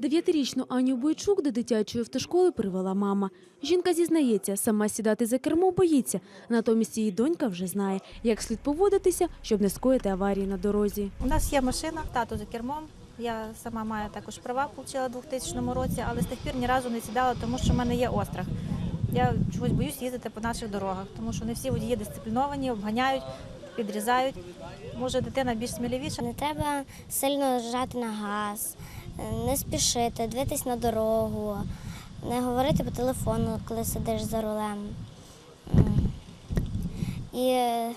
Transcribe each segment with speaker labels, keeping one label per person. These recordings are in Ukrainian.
Speaker 1: Дев'ятирічну Аню Бойчук до дитячої автошколи привела мама. Жінка зізнається, сама сідати за кермо боїться. Натомість її донька вже знає, як слід поводитися, щоб не скоїти аварії на дорозі.
Speaker 2: У нас є машина, тато за кермом. Я сама маю також права, отримала у 2000 році, але з тих пір ні разу не сідала, тому що в мене є острах. Я чогось боюсь їздити по наших дорогах, тому що не всі водії дисципліновані, обганяють, підрізають. Може, дитина більш сміливіша.
Speaker 3: Не треба сильно жати на газ, не спішити, дивитись на дорогу, не говорити по телефону, коли сидиш за рулем. І е,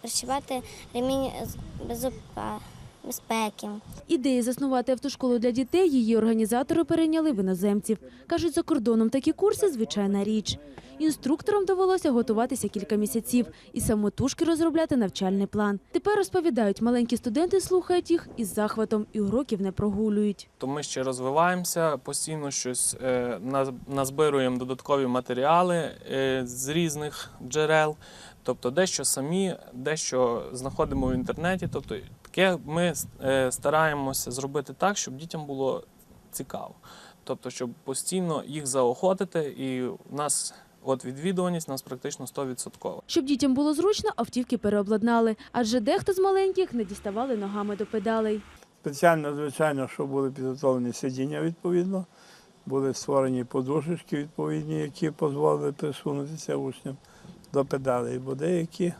Speaker 3: прищіпати ремінь безпеки. Безпеки.
Speaker 1: Ідеї заснувати автошколу для дітей її організатори перейняли в іноземців. Кажуть, за кордоном такі курси звичайна річ. Інструкторам довелося готуватися кілька місяців і самотужки розробляти навчальний план. Тепер розповідають, маленькі студенти слухають їх із захватом і уроків не прогулюють.
Speaker 4: То ми ще розвиваємося, постійно щось е, назбируємо додаткові матеріали е, з різних джерел. Тобто дещо самі, дещо знаходимо в інтернеті. Тобто таке ми е, стараємося зробити так, щоб дітям було цікаво. Тобто, щоб постійно їх заохотити, і у нас от відвідуваність у нас практично 100%.
Speaker 1: Щоб дітям було зручно, автівки переобладнали, адже дехто з маленьких не діставали ногами до педалей.
Speaker 5: Спеціально, звичайно, що були підготовлені сидіння відповідно, були створені подушечки відповідні, які дозволили присунутися учням до педалей, бо деякі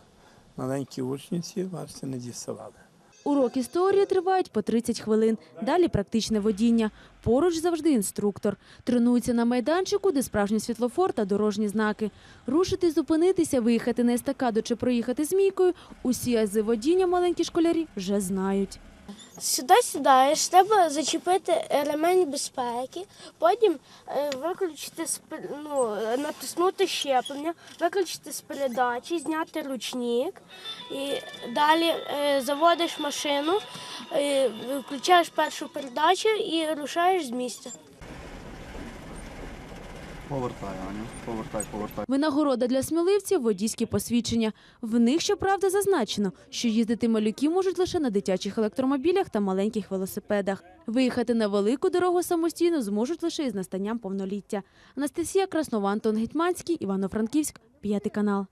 Speaker 5: маленькі учніці, бачите, не діставали.
Speaker 1: Уроки з теорії тривають по 30 хвилин. Далі практичне водіння. Поруч завжди інструктор. Тренуються на майданчику, де справжній світлофор та дорожні знаки. Рушити, зупинитися, виїхати на естакаду чи проїхати змійкою – усі ази водіння маленькі школярі вже знають.
Speaker 6: Сюди сідаєш, треба зачепити ремень безпеки, потім е, виключити ну, натиснути щеплення, виключити з передачі, зняти ручник і далі е, заводиш машину, е, включаєш першу передачу і рушаєш з місця.
Speaker 7: Повертай, Аню, повертай, повертай.
Speaker 1: Винагорода для сміливців – водійські посвідчення. В них, щоправда, зазначено, що їздити малюки можуть лише на дитячих електромобілях та маленьких велосипедах. Виїхати на велику дорогу самостійно зможуть лише із настанням повноліття. Анастасія Краснова, Антон Гетьманський, Івано-Франківськ, п'ятий канал.